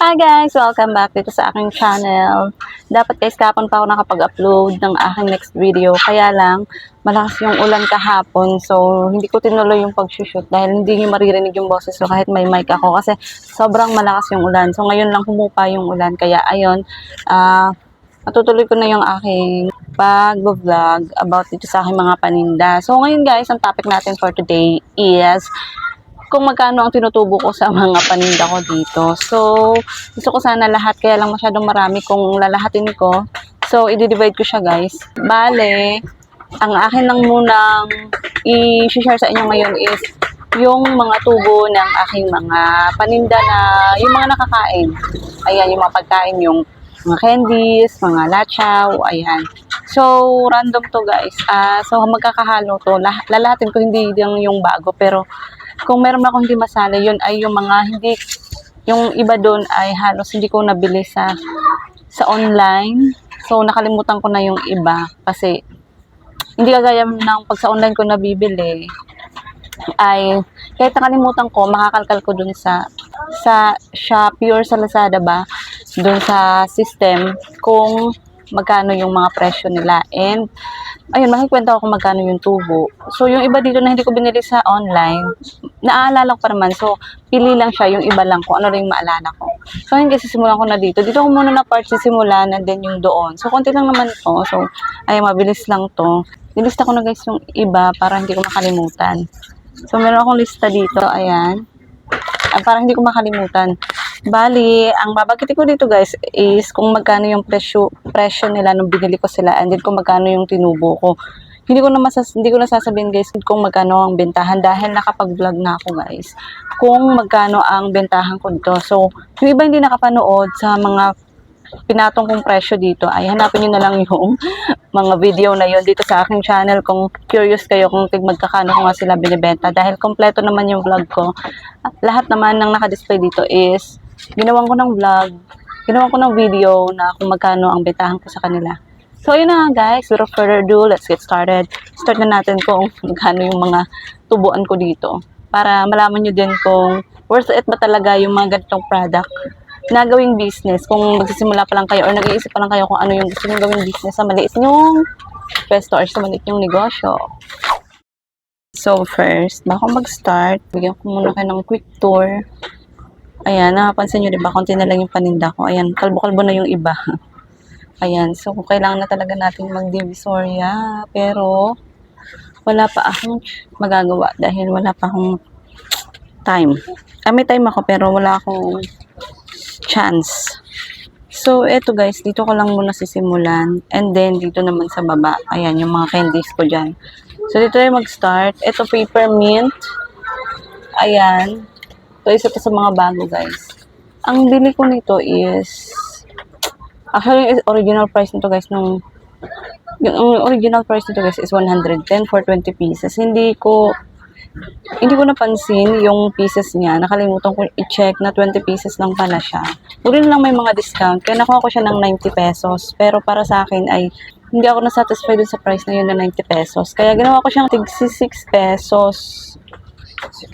Hi guys! Welcome back dito sa aking channel. Dapat guys, kahapon pa ako nakapag-upload ng aking next video. Kaya lang, malakas yung ulan kahapon. So, hindi ko tinuloy yung pag-shoot dahil hindi nyo maririnig yung boses ko kahit may mic ako. Kasi sobrang malakas yung ulan. So, ngayon lang humupa yung ulan. Kaya ayun, ah, matutuloy ko na yung aking pag-vlog about dito sa aking mga paninda. So, ngayon guys, ang topic natin for today is kung magkano ang tinutubo ko sa mga paninda ko dito. So, gusto ko sana lahat, kaya lang masyadong marami kung lalahatin ko. So, i-divide ko siya guys. Bale, ang akin lang munang i-share sa inyo ngayon is yung mga tubo ng aking mga paninda na yung mga nakakain. Ayan, yung mga pagkain, yung mga candies, mga lachaw, ayan. So, random to guys. Ah, so, magkakahalo to. Lah- lalahatin ko hindi yung, yung bago, pero kung meron akong hindi masali, yun ay yung mga hindi, yung iba doon ay halos hindi ko nabili sa sa online. So, nakalimutan ko na yung iba kasi hindi kagaya ng pag sa online ko nabibili ay kahit nakalimutan ko, makakalkal ko dun sa sa Shopee or sa Lazada ba, dun sa system kung magkano yung mga presyo nila. And, ayun, makikwenta ko kung magkano yung tubo. So, yung iba dito na hindi ko binili sa online, naaalala ko pa naman. So, pili lang siya, yung iba lang kung ano rin yung maalala ko. So, guys, sisimulan ko na dito. Dito ko muna na part sisimulan and then yung doon. So, konti lang naman to. So, ayun, mabilis lang to. Nilista ko na guys yung iba para hindi ko makalimutan. So, meron akong lista dito. Ayan. Ah, para hindi ko makalimutan. Bali, ang babagiti ko dito guys is kung magkano yung presyo, presyo nila nung binili ko sila and then kung magkano yung tinubo ko. Hindi ko na masas hindi ko na sasabihin guys kung magkano ang bentahan dahil nakapag-vlog na ako guys. Kung magkano ang bentahan ko dito. So, yung iba hindi nakapanood sa mga pinatong kong presyo dito ay hanapin nyo na lang yung mga video na yun dito sa aking channel kung curious kayo kung magkakano ko nga sila binibenta dahil kompleto naman yung vlog ko At lahat naman ng nakadisplay dito is ginawan ko ng vlog. Ginawan ko ng video na kung magkano ang bentahan ko sa kanila. So yun na guys. Without further ado let's get started. Start na natin kung magkano yung mga tubuan ko dito. Para malaman nyo din kung worth it ba talaga yung mga ganitong product na gawing business. Kung magsisimula pa lang kayo or nag-iisip pa lang kayo kung ano yung gusto nyo gawing business sa maliit nyong pwesto or sa maliit nyong negosyo. So first, bago mag-start, bigyan ko muna kayo ng quick tour. Ayan, napapansin nyo diba, konti na lang yung paninda ko. Ayan, kalbo-kalbo na yung iba. Ayan, so kailangan na talaga natin mag-divisoria. Pero, wala pa akong magagawa dahil wala pa akong time. Ah, may time ako pero wala akong chance. So, eto guys, dito ko lang muna sisimulan. And then, dito naman sa baba. Ayan, yung mga candies ko dyan. So, dito tayo mag-start. Ito, peppermint. Ayan. Ito, isa to sa mga bago, guys. Ang bili ko nito is... Actually, original price nito, guys, nung... Yung original price nito, guys, is 110 for 20 pieces. Hindi ko hindi ko napansin yung pieces niya. Nakalimutan ko i-check na 20 pieces lang pala siya. Uri lang may mga discount. Kaya nakuha ko siya ng 90 pesos. Pero para sa akin ay hindi ako nasatisfied dun sa price na yun na 90 pesos. Kaya ginawa ko siyang tig 6 pesos.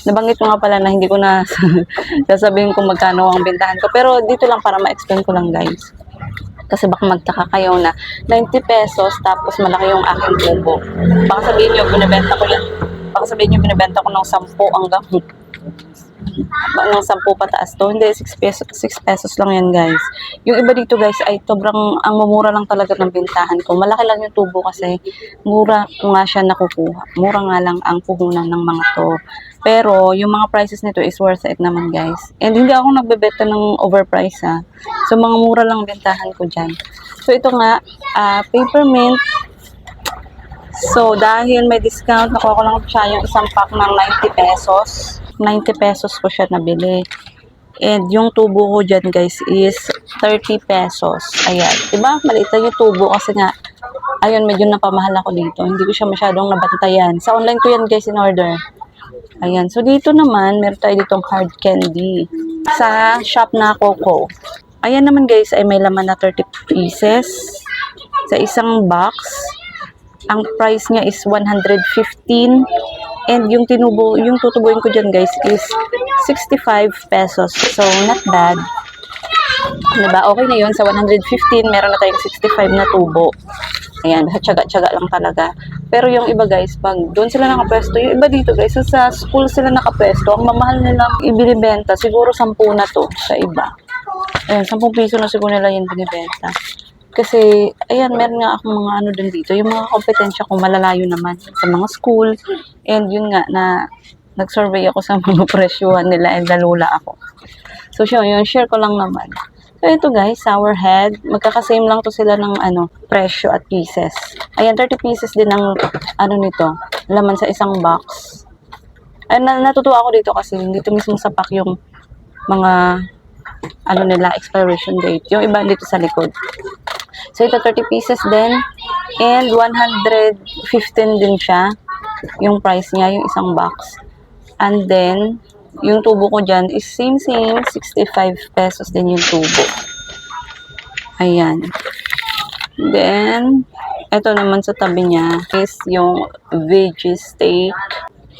Nabanggit ko nga pala na hindi ko na sasabihin kung magkano ang bentahan ko. Pero dito lang para ma-explain ko lang guys. Kasi baka magtaka kayo na 90 pesos tapos malaki yung aking tubo. Baka sabihin nyo, binibenta ko yan. Baka sabihin nyo, binibenta ko ng 10 hanggang ng 10 pataas to. Hindi, 6 pesos, 6 pesos lang yan guys. Yung iba dito guys ay sobrang, ang mumura lang talaga ng bintahan ko. Malaki lang yung tubo kasi mura nga siya nakukuha. Mura nga lang ang puhunan ng mga to. Pero yung mga prices nito is worth it naman guys. And hindi ako nagbebenta ng overprice ha. So mga mura lang ang bintahan ko dyan. So ito nga, ah, peppermint. So dahil may discount, nakuha ko lang siya yung isang pack ng 90 pesos. 90 pesos ko siya nabili. And yung tubo ko dyan guys is 30 pesos. Ayan. Diba? Maliit lang yung tubo kasi nga, ayun, medyo napamahal ako dito. Hindi ko siya masyadong nabantayan. Sa online ko yan guys in order. Ayan. So, dito naman, meron tayo ditong hard candy. Sa shop na Coco. Ayan naman guys, ay may laman na 30 pieces. Sa isang box. Ang price niya is 115. And yung tinubo, yung tutubuin ko dyan guys is 65 pesos. So, not bad. Diba? Okay na yun. Sa 115, meron na tayong 65 na tubo. Ayan, tsaga-tsaga lang talaga. Pero yung iba guys, pag doon sila nakapwesto, yung iba dito guys, sa school sila nakapwesto, ang mamahal nilang ibinibenta, siguro 10 na to sa iba. Ayan, 10 piso na siguro nila yung binibenta. Kasi, ayan, meron nga akong mga ano din dito. Yung mga kompetensya ko malalayo naman sa mga school. And yun nga, na nag-survey ako sa mga presyuhan nila and nalula ako. So, siya, yun, share ko lang naman. So, ito guys, sour head. Magkakasame lang to sila ng ano, presyo at pieces. Ayan, 30 pieces din ng ano nito, laman sa isang box. Ay, na, natutuwa ako dito kasi dito mismo sa pack yung mga ano nila, expiration date. Yung iba dito sa likod. So, ito 30 pieces din. And 115 din siya. Yung price niya, yung isang box. And then, yung tubo ko dyan is same same, 65 pesos din yung tubo. Ayan. Then, ito naman sa tabi niya is yung veggie steak.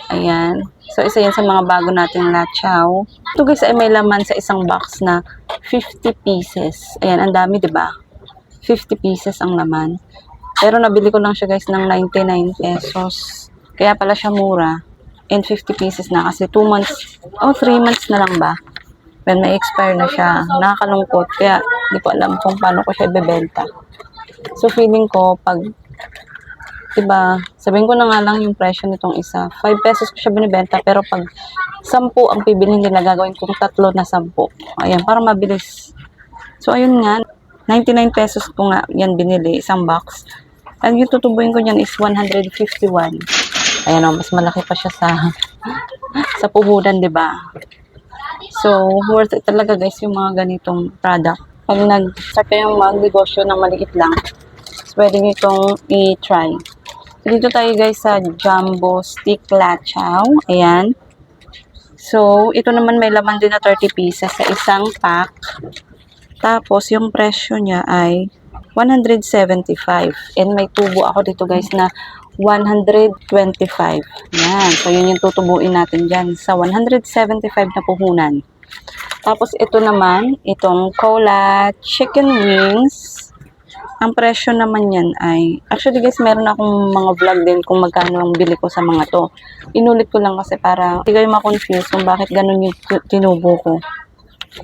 Ayan. So, isa yan sa mga bago nating lachaw. Ito guys ay may laman sa isang box na 50 pieces. Ayan, ang dami, di ba? 50 pieces ang laman. Pero nabili ko lang siya guys ng 99 pesos. Kaya pala siya mura. And 50 pieces na kasi 2 months, oh 3 months na lang ba? When may expire na siya. Nakakalungkot. Kaya hindi ko alam kung paano ko siya ibebenta. So feeling ko pag diba, sabihin ko na nga lang yung presyo nitong isa. 5 pesos ko siya binibenta pero pag 10 ang bibilhin nila gagawin kong tatlo na 10. Ayan, para mabilis. So ayun nga, 99 pesos ko nga yan binili, isang box. Ang yung tutubuin ko niyan is 151. Ayan o, mas malaki pa siya sa sa puhunan, di ba? So, worth it talaga guys yung mga ganitong product. Pag nag-start kayong mag-negosyo na maliit lang, pwede nyo itong i-try. So, dito tayo guys sa Jumbo Stick Lachaw. Ayan. So, ito naman may laman din na 30 pieces sa isang pack. Tapos, yung presyo niya ay 175. And may tubo ako dito guys na 125. Yan. So, yun yung tutubuin natin dyan sa 175 na puhunan. Tapos, ito naman, itong Cola Chicken Wings. Ang presyo naman yan ay, actually guys, meron akong mga vlog din kung magkano ang bili ko sa mga to. Inulit ko lang kasi para hindi kayo ma-confuse kung bakit ganun yung tinubo ko.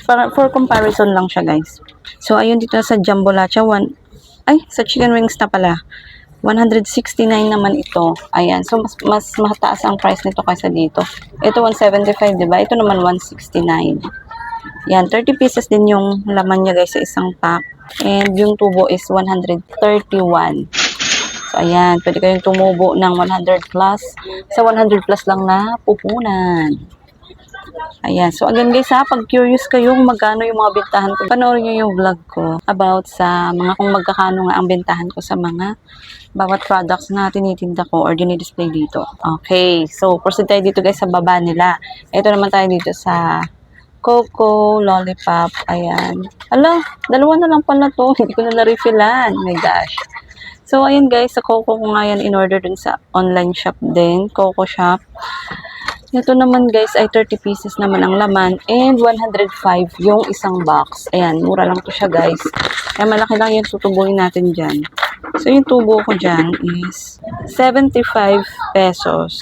For, for comparison lang siya guys. So, ayun dito sa Jumbo Lacha, one, ay, sa chicken wings na pala. 169 naman ito. Ayan. So, mas, mas mataas ang price nito kaysa dito. Ito, 175, di ba? Ito naman, 169. Yan. 30 pieces din yung laman niya, guys, sa isang pack. And yung tubo is 131. So, ayan. Pwede kayong tumubo ng 100 plus. Sa 100 plus lang na pupunan. Ayan. So, again guys ha, pag curious kayong magkano yung mga bintahan ko, panoorin nyo yung vlog ko about sa mga kung magkakano nga ang bintahan ko sa mga bawat products na tinitinda ko or dinidisplay dito. Okay. So, proceed tayo dito guys sa baba nila. Ito naman tayo dito sa Coco, Lollipop, ayan. Ala, dalawa na lang pala to. Hindi ko na na-refillan. My gosh. So, ayun guys, sa Coco ko nga yan in-order dun sa online shop din. Coco Shop. Ito naman guys ay 30 pieces naman ang laman and 105 yung isang box. Ayan, mura lang to siya guys. Kaya malaki lang yung tutubuin natin dyan. So yung tubo ko dyan is 75 pesos.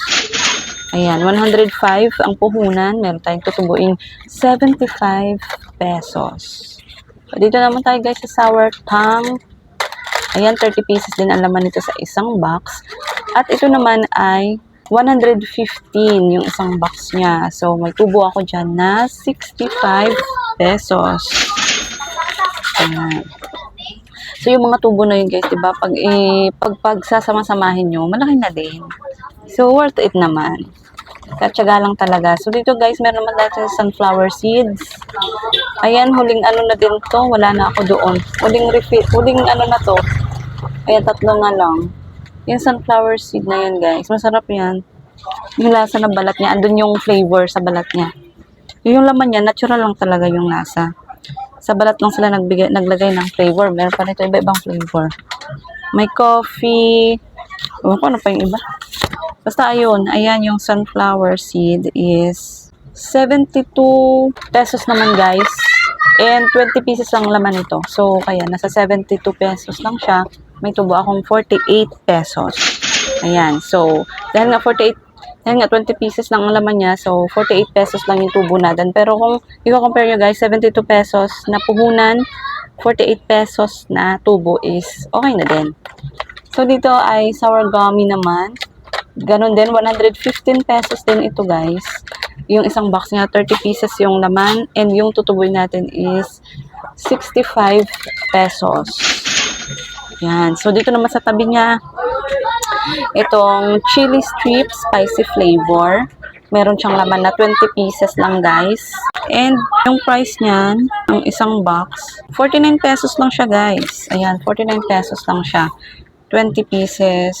Ayan, 105 ang puhunan. Meron tayong tutubuin 75 pesos. So, dito naman tayo guys sa sour tang. Ayan, 30 pieces din ang laman nito sa isang box. At ito naman ay 115 yung isang box niya. So, may tubo ako dyan na 65 pesos. Ayan. So, yung mga tubo na yun, guys, diba? Pag, eh, pag pagsasama-samahin nyo, malaki na din. So, worth it naman. Katsaga lang talaga. So, dito, guys, meron naman dito sunflower seeds. Ayan, huling ano na din to. Wala na ako doon. Huling refill, huling ano na to. Ayan, tatlo na lang. Yung sunflower seed na yan, guys. Masarap yan. Yung lasa ng balat niya. Andun yung flavor sa balat niya. Yung laman niya, natural lang talaga yung lasa. Sa balat lang sila nagbigay, naglagay ng flavor. Meron pa nito iba-ibang flavor. May coffee. Ewan ko ano pa yung iba. Basta ayun, ayan yung sunflower seed is 72 pesos naman guys. And 20 pieces lang laman ito. So, kaya nasa 72 pesos lang siya. May tubo akong 48 pesos. Ayan. So, dahil nga 48 dahil nga 20 pieces lang ang laman niya, so 48 pesos lang yung tubo natin. Pero kung i-compare nyo guys, 72 pesos na puhunan, 48 pesos na tubo is okay na din. So dito ay sour gummy naman. Ganon din, 115 pesos din ito guys. Yung isang box niya, 30 pieces yung laman. And yung tutubuin natin is 65 pesos. Yan. So dito naman sa tabi niya, itong chili strips, spicy flavor. Meron siyang laman na 20 pieces lang guys. And yung price niyan, ang isang box, 49 pesos lang siya guys. Ayan, 49 pesos lang siya. 20 pieces.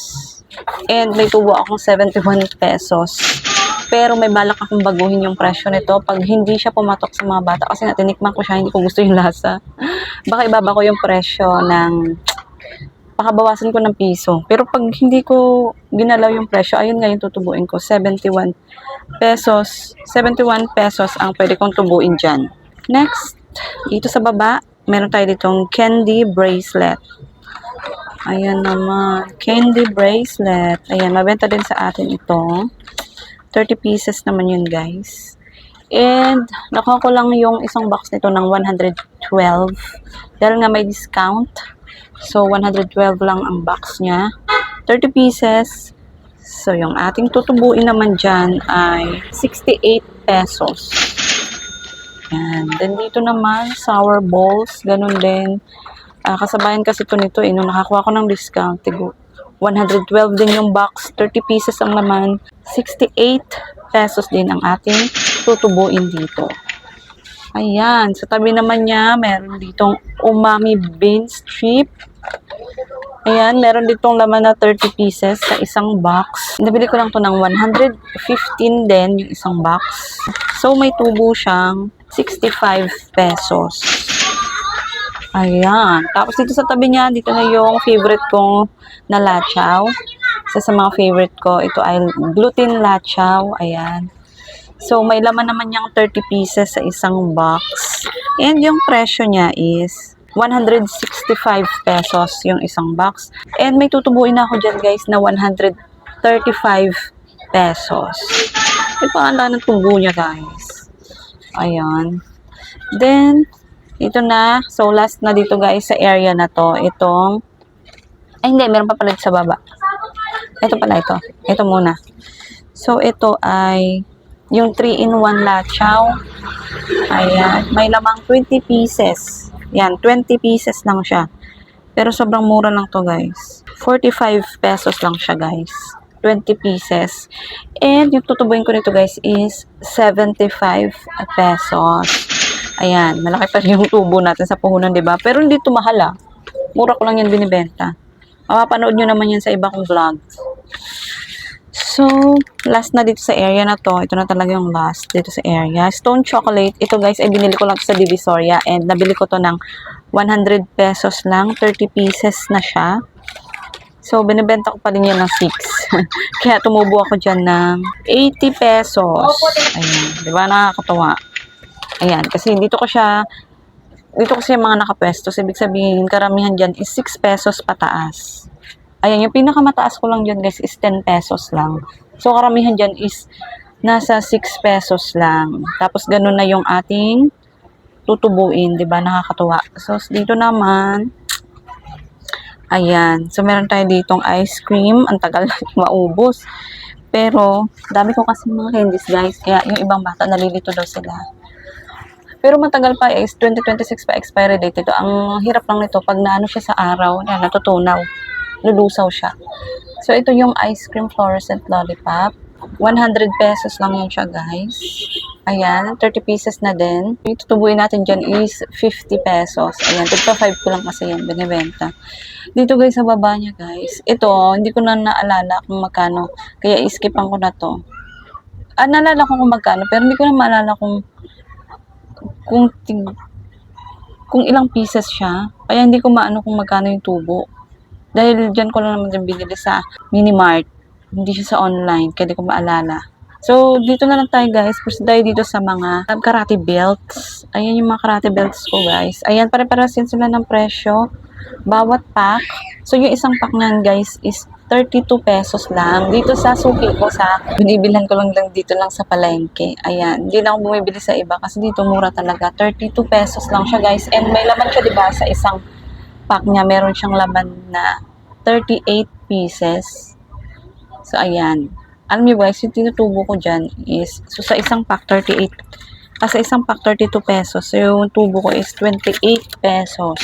And may tubo akong 71 pesos. Pero may balak akong baguhin yung presyo nito pag hindi siya pumatok sa mga bata. Kasi nga, tinikman ko siya, hindi ko gusto yung lasa. Baka ibaba ko yung presyo ng pakabawasan ko ng piso. Pero pag hindi ko ginalaw yung presyo, ayun nga yung tutubuin ko, 71 pesos. 71 pesos ang pwede kong tubuin dyan. Next, dito sa baba, meron tayo ditong candy bracelet. Ayan naman, candy bracelet. Ayan, mabenta din sa atin ito. 30 pieces naman yun, guys. And, nakuha ko lang yung isang box nito ng 112. Dahil nga may discount. So, 112 lang ang box niya. 30 pieces. So, yung ating tutubuin naman dyan ay 68 pesos. Yan. Then, dito naman, sour balls. Ganun din. Ah, kasabayan kasi ito nito eh. Nung nakakuha ko ng discount, tigo, 112 din yung box. 30 pieces ang laman. 68 pesos din ang ating tutubuin dito. Ayan. Sa tabi naman niya, meron ditong umami bean strip. Ayan, meron ditong laman na 30 pieces sa isang box. Nabili ko lang to ng 115 din yung isang box. So, may tubo siyang 65 pesos. Ayan. Tapos dito sa tabi niya, dito na yung favorite kong na lachaw. Isa sa mga favorite ko, ito ay gluten lachaw. Ayan. So, may laman naman niyang 30 pieces sa isang box. And yung presyo niya is 165 pesos yung isang box. And may tutubuin na ako dyan guys na 135 pesos. Ito ang ng tubo niya guys. Ayan. Then, ito na. So, last na dito guys sa area na to. Itong, ay hindi, meron pa pala sa baba. Ito pala ito. Ito muna. So, ito ay yung 3-in-1 lachaw. Ayan. May lamang 20 pieces. Yan, 20 pieces lang siya. Pero sobrang mura lang to guys. 45 pesos lang siya guys. 20 pieces. And yung tutubuin ko nito guys is 75 pesos. Ayan, malaki pa rin yung tubo natin sa puhunan, di ba? Pero hindi ito mahal ah. Mura ko lang yan binibenta. Mapapanood nyo naman yan sa iba kong vlog. So, last na dito sa area na to. Ito na talaga yung last dito sa area. Stone chocolate. Ito guys, ay binili ko lang sa Divisoria. And nabili ko to ng 100 pesos lang. 30 pieces na siya. So, binibenta ko pa rin yan ng 6. Kaya tumubo ako dyan ng 80 pesos. Ayan. Di ba nakakatawa? Ayan. Kasi dito ko siya dito kasi yung mga nakapwesto, so ibig sabihin, karamihan dyan is 6 pesos pataas. Ayan, yung pinakamataas ko lang dyan guys is 10 pesos lang. So, karamihan dyan is nasa 6 pesos lang. Tapos, ganun na yung ating tutubuin, di ba? Nakakatuwa. So, dito naman, ayan. So, meron tayo ditong ice cream. Ang tagal na maubos. Pero, dami ko kasi mga candies guys. Kaya, yung ibang bata, nalilito daw sila. Pero matagal pa is 2026 pa expiry date ito. Ang hirap lang nito pag naano siya sa araw, yan, natutunaw. Lulusaw siya. So ito yung ice cream fluorescent lollipop. 100 pesos lang yan siya guys. Ayan, 30 pieces na din. Yung tutubuin natin dyan is 50 pesos. Ayan, tigpa 5 ko lang kasi yan, binibenta. Dito guys, sa baba niya guys. Ito, hindi ko na naalala kung magkano. Kaya iskipan ko na to. Ah, naalala ko kung magkano, pero hindi ko na maalala kung kung tig, kung ilang pieces siya. Kaya hindi ko maano kung magkano yung tubo. Dahil dyan ko lang naman din binili sa Minimart. Hindi siya sa online, kaya hindi ko maalala. So, dito na lang tayo guys. First tayo dito sa mga karate belts. Ayan yung mga karate belts ko guys. Ayan, pare-paras din sila ng presyo. Bawat pack. So, yung isang pack nyan guys is 32 pesos lang. Dito sa suki ko sa, binibilhan ko lang lang dito lang sa palengke. Ayan, hindi na ako bumibili sa iba kasi dito mura talaga. 32 pesos lang siya guys. And may laman siya diba sa isang pack niya. Meron siyang laman na 38 pieces. So, ayan. Alam niyo guys, yung tinutubo ko dyan is, so sa isang pack 38, kasi isang pack 32 pesos. So, yung tubo ko is 28 pesos.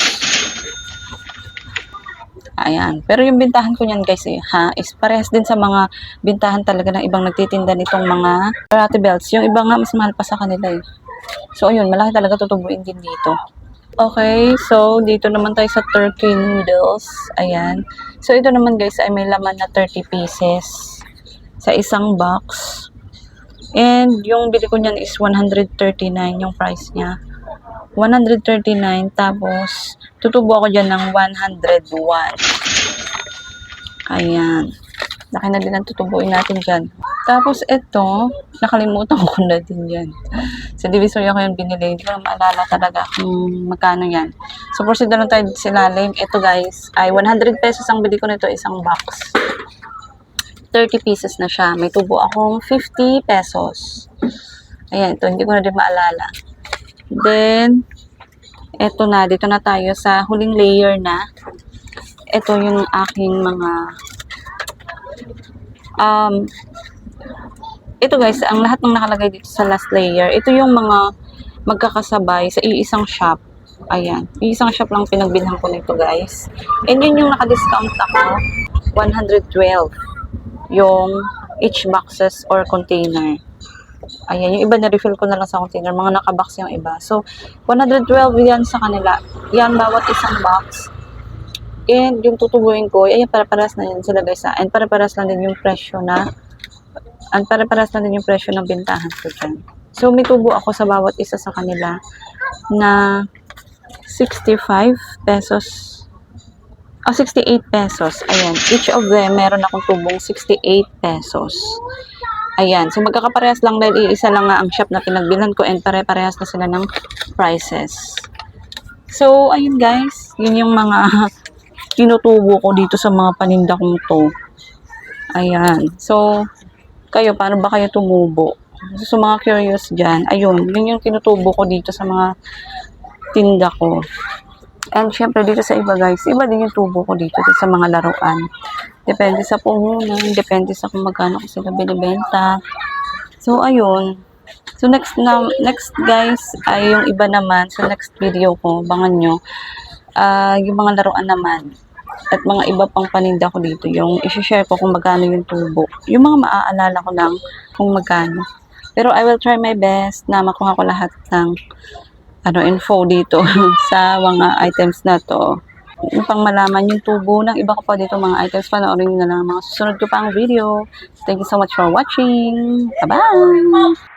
Ayan. Pero yung bintahan ko niyan guys, eh, ha, is parehas din sa mga bintahan talaga ng ibang nagtitinda nitong mga karate belts. Yung iba nga, mas mahal pa sa kanila eh. So, ayun, malaki talaga tutubuin din dito. Okay, so dito naman tayo sa turkey noodles. Ayan. So, ito naman guys ay may laman na 30 pieces sa isang box. And yung bili ko niyan is 139 yung price niya. 139 tapos tutubo ako dyan ng 101. Ayan. Laki na din ang tutubuin natin dyan. Tapos ito, nakalimutan ko na din yan. Sa Divisoria ko yung binili. Hindi ko maalala talaga kung magkano yan. So, proceed na tayo sa ilalim. Ito guys, ay 100 pesos ang bili ko nito isang box. 30 pieces na siya. May tubo akong 50 pesos. Ayan, ito. Hindi ko na din maalala. Then, eto na. Dito na tayo sa huling layer na. Ito yung aking mga um, ito guys, ang lahat ng nakalagay dito sa last layer, ito yung mga magkakasabay sa iisang shop. Ayan. Iisang shop lang pinagbilhan ko nito guys. And yun yung naka-discount ako. 112 yung each boxes or container. Ayan, yung iba na-refill ko na lang sa container. Mga nakabox yung iba. So, 112 yan sa kanila. Yan bawat isang box. And yung tutubuin ko, ayan, para-paras na yan sila guys. ah. And para-paras lang din yung presyo na and para-paras lang din yung presyo ng bintahan ko dyan. So, may ako sa bawat isa sa kanila na 65 pesos Ah, 68 pesos. Ayan. Each of them, meron akong tubong 68 pesos. Ayan. So, magkakaparehas lang dahil iisa lang nga ang shop na pinagbilhan ko and pare-parehas na sila ng prices. So, ayun guys. Yun yung mga tinutubo ko dito sa mga paninda kong to. Ayan. So, kayo, paano ba kayo tumubo? So, mga curious dyan, ayun, yun yung tinutubo ko dito sa mga tinda ko. And syempre dito sa iba guys, iba din yung tubo ko dito sa mga laruan. Depende sa puhunan, depende sa kung magkano ko sila binibenta. So ayun. So next na next guys ay yung iba naman sa next video ko, bangan nyo. ah yung mga laruan naman at mga iba pang paninda ko dito, yung i-share ko kung magkano yung tubo. Yung mga maaalala ko lang kung magkano. Pero I will try my best na makuha ko lahat ng ano info dito sa mga items na to. Yung pang malaman yung tubo ng iba ko pa dito mga items, panoorin nyo na lang ang mga susunod ko pang video. Thank you so much for watching. Bye-bye!